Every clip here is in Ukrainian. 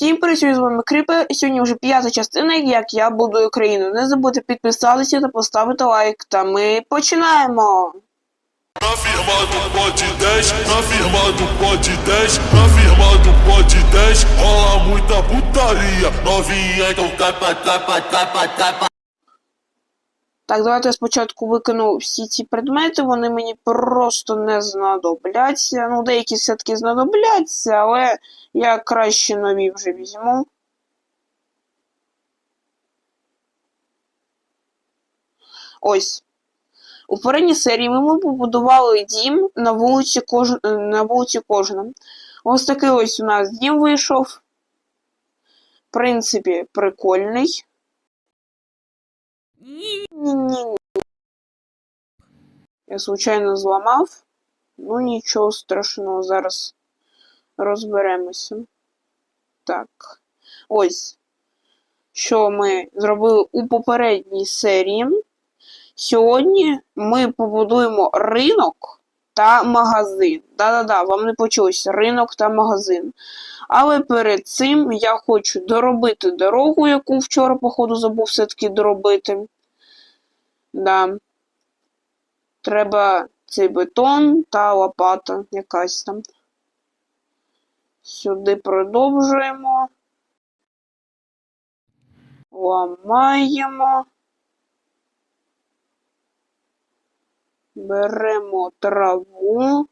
Всім працюю з вами Кріпе, і сьогодні вже п'ята частина, як я будую країну. Не забудьте підписатися та поставити лайк, та ми починаємо! Так, давайте я спочатку викину всі ці предмети, вони мені просто не знадобляться. Ну, деякі все-таки знадобляться, але я краще нові вже візьму. Ось. У передній серії ми побудували дім на вулиці, кож... на вулиці Кожна. Ось такий ось у нас дім вийшов. В принципі, прикольний. Я случайно зламав. Ну, нічого страшного, зараз розберемося. Так. Ось. Що ми зробили у попередній серії. Сьогодні ми побудуємо ринок та магазин. Да-да-да, вам не почулось ринок та магазин. Але перед цим я хочу доробити дорогу, яку вчора, походу, забув все-таки доробити. Да. Треба цей бетон та лопата якась там. Сюди продовжуємо. Ламаємо. Беремо траву.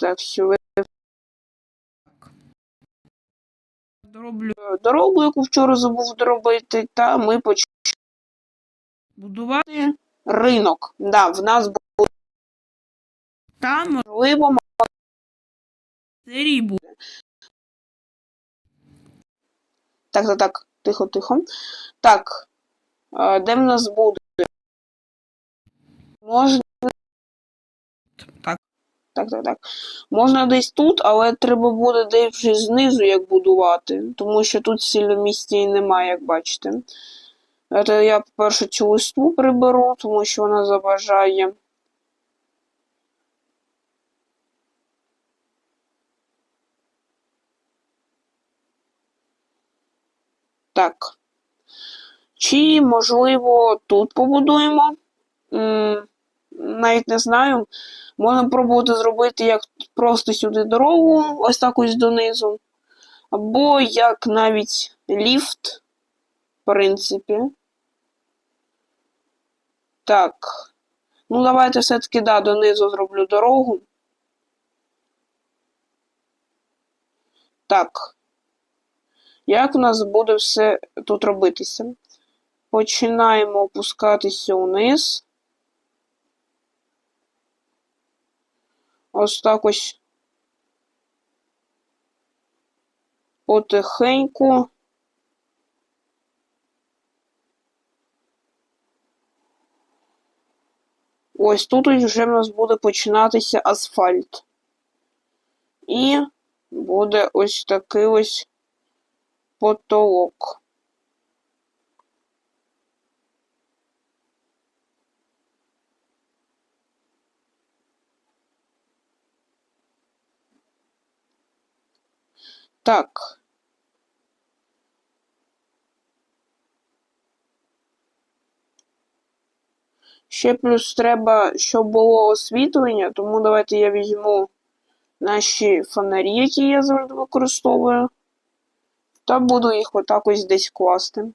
Так, сюди. Дороблю дорогу, яку вчора забув доробити, та ми почнемо будувати ринок. Да, в нас буде. Там, можливо, серії буде. Так, так, так, тихо, тихо. Так, е, де в нас буде? Можна. Так. Так, так. Можна десь тут, але треба буде десь вже знизу як будувати, тому що тут сильно місця і немає, як бачите. Це я, по-перше, цю листву приберу, тому що вона заважає. Так. Чи, можливо, тут побудуємо? М, Навіть не знаю. Можна пробувати зробити як просто сюди дорогу, ось так ось донизу. Або як навіть ліфт, в принципі. Так. Ну, давайте все-таки, да, донизу зроблю дорогу. Так. Як у нас буде все тут робитися? Починаємо опускатися вниз. Ось так ось потихеньку. Ось тут вже в нас буде починатися асфальт. І буде ось такий ось потолок. Так. Ще плюс треба, щоб було освітлення, тому давайте я візьму наші фонарі, які я завжди використовую, та буду їх отак ось десь класти.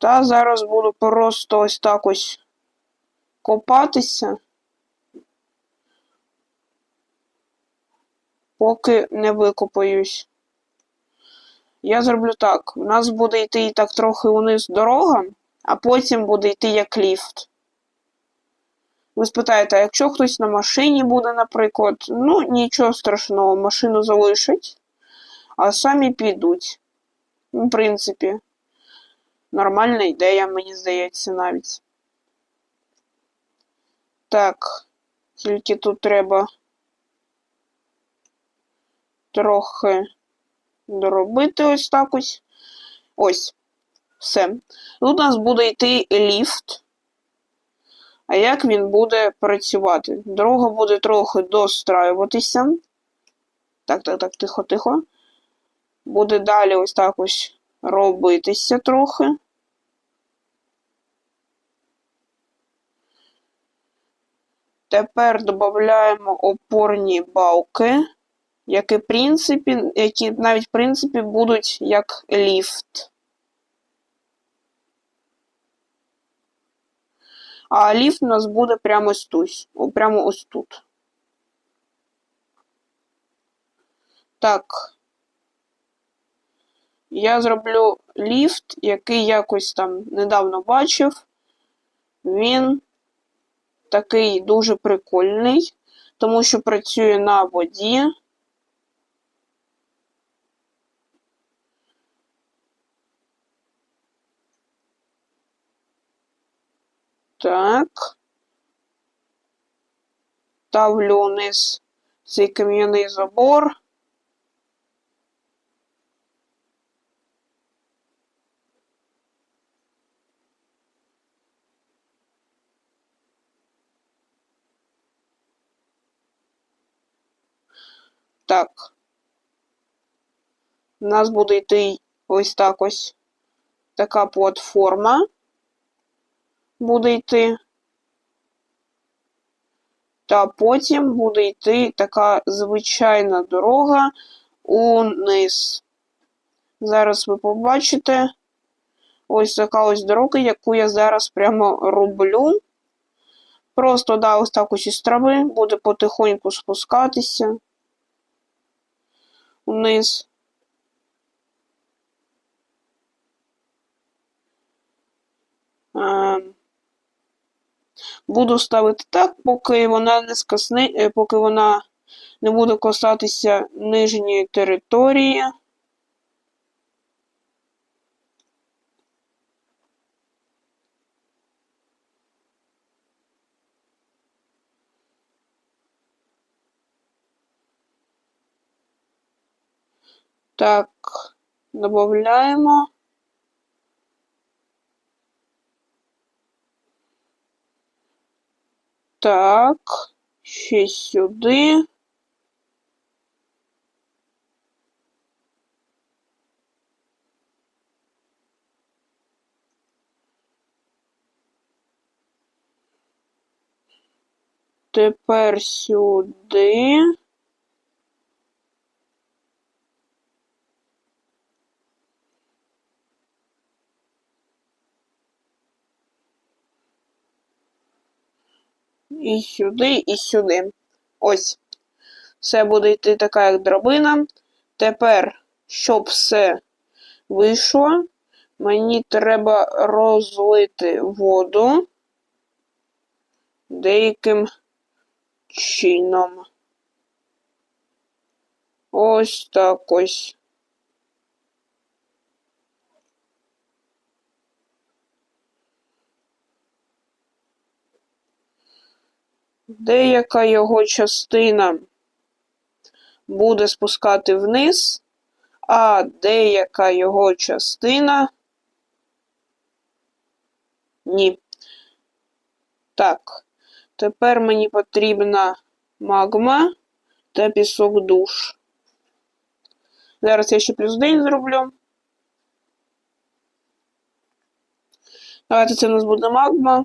Та зараз буду просто ось так ось копатися, поки не викопаюсь. Я зроблю так. У нас буде йти і так трохи униз дорога, а потім буде йти як ліфт. Ви спитаєте, а якщо хтось на машині буде, наприклад, ну нічого страшного, машину залишать, а самі підуть. В принципі. Нормальна ідея, мені здається, навіть. Так. Тільки тут треба трохи доробити ось так ось. Ось. Все. Тут у нас буде йти ліфт. А як він буде працювати? Дорога буде трохи достраюватися. Так, так, так, тихо, тихо. Буде далі ось так ось робитися трохи. Тепер додаємо опорні балки, які, в принципі, які навіть в принципі будуть як ліфт. А ліфт у нас буде прямо ось тут. Прямо ось тут. Так. Я зроблю ліфт, який якось там недавно бачив. Він такий дуже прикольний, тому що працює на воді. Так. Ставлю вниз цей кам'яний забор. Так. У нас буде йти ось так ось така платформа. Буде йти. Та потім буде йти така звичайна дорога униз. Зараз ви побачите ось така ось дорога, яку я зараз прямо роблю. Просто да, ось так ось із трави буде потихоньку спускатися вниз. Ем, Буду ставити так, поки вона не скасне, е, поки вона не буде касатися нижньої території. Так, додаємо. Так, ще сюди. Тепер сюди. І сюди, і сюди. Ось. Все буде йти така, як драбина. Тепер, щоб все вийшло, мені треба розлити воду деяким чином. Ось так ось. Деяка його частина буде спускати вниз, а деяка його частина ні. Так, тепер мені потрібна магма та пісок душ. Зараз я ще плюс день зроблю. Давайте це у нас буде магма.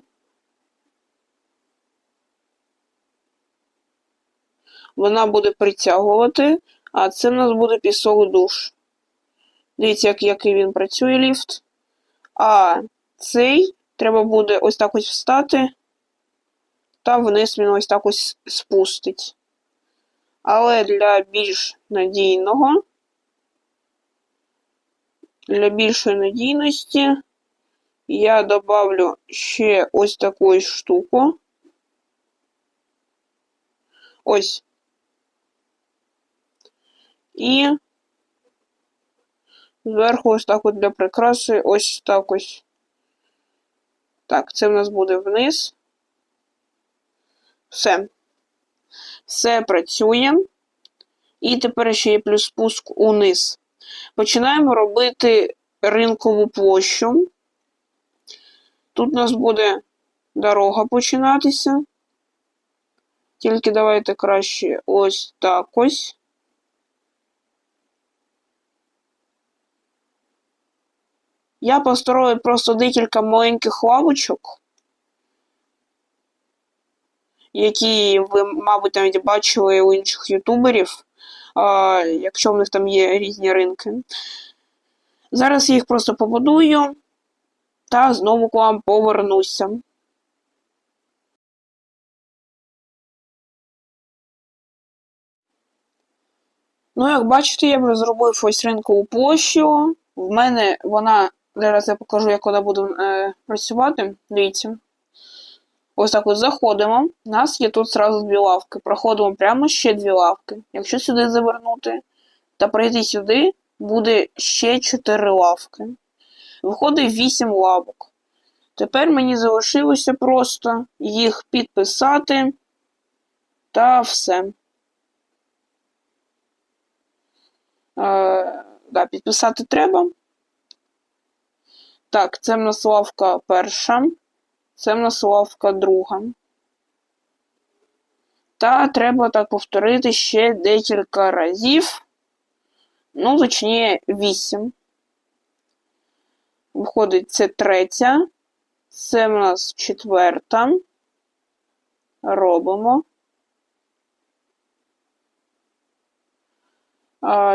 Вона буде притягувати, а це в нас буде пісок душ. Дивіться, як, який він працює ліфт. А цей треба буде ось так ось встати, та вниз він ось так ось спустить. Але для більш надійного, для більшої надійності я добавлю ще ось таку штуку. Ось. І зверху ось так от для прикраси, ось так ось. Так, це в нас буде вниз. Все. Все працює. І тепер ще є плюс спуск униз. Починаємо робити ринкову площу. Тут у нас буде дорога починатися. Тільки давайте краще ось так ось. Я построю просто декілька маленьких лавочок, які ви, мабуть, навіть бачили у інших ютуберів, а, якщо в них там є різні ринки. Зараз я їх просто побудую та знову к вам повернуся. Ну, як бачите, я вже зробив ось ринкову площу. В мене вона. Зараз я покажу, як вона буде е, працювати. Дивіться. Ось так от заходимо. У нас є тут зразу дві лавки. Проходимо прямо ще дві лавки. Якщо сюди завернути та прийти сюди, буде ще чотири лавки. Виходить 8 лавок. Тепер мені залишилося просто їх підписати та все. Е, да, підписати треба. Так, це в нас лавка перша, це в нас лавка друга. Та треба так повторити ще декілька разів. Ну, точніше, 8. Виходить, це третя. Це в нас четверта. Робимо.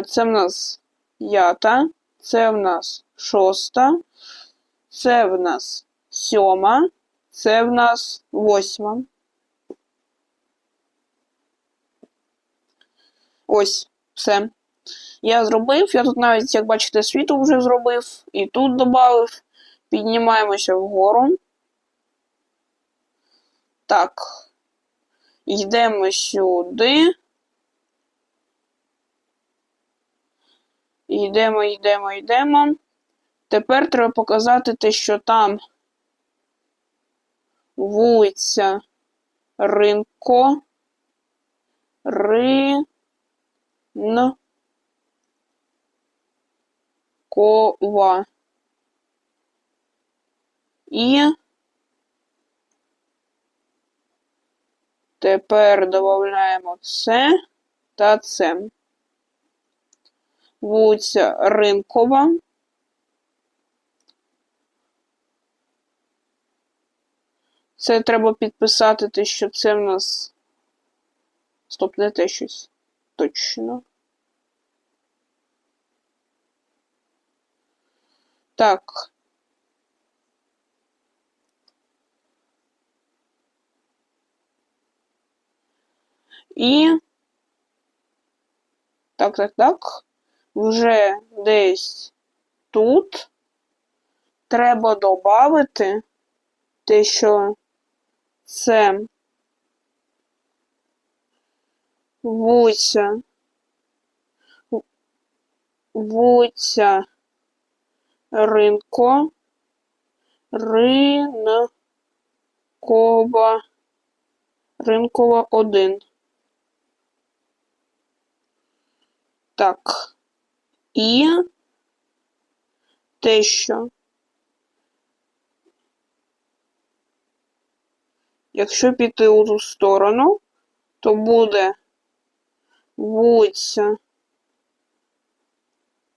Це в нас п'ята. Це в нас шоста. Це в нас сьома. Це в нас восьма. Ось, все. Я зробив. Я тут навіть, як бачите, світу вже зробив. І тут додав. Піднімаємося вгору. Так. Йдемо сюди. Йдемо, йдемо, йдемо. Тепер треба показати те, що там вулиця Ринко. Рин. Кова. І тепер додаємо це та це. Вулиця Ринкова. Це треба підписати те, що це в нас. Стоп, не те щось. Точно. Так. І. Так, так, так. Вже десь тут треба додати те, що це вулиця, вулиця Ринко, Ринкова, Ринкова 1. Так. І те, що Якщо піти у ту сторону, то буде вулиця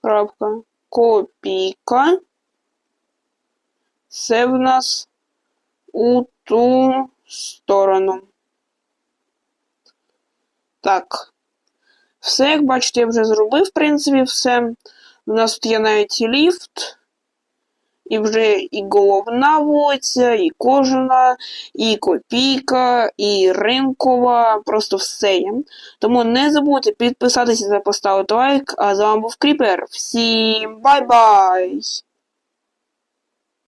крапка копійка. Це в нас у ту сторону. Так. Все, як бачите, я вже зробив, в принципі, все. У нас тут є навіть ліфт. І вже і головна вулиця, і кожна, і копійка, і ринкова, просто все є. Тому не забудьте підписатися та поставити лайк. А з вами був Кріпер. Всім бай-бай!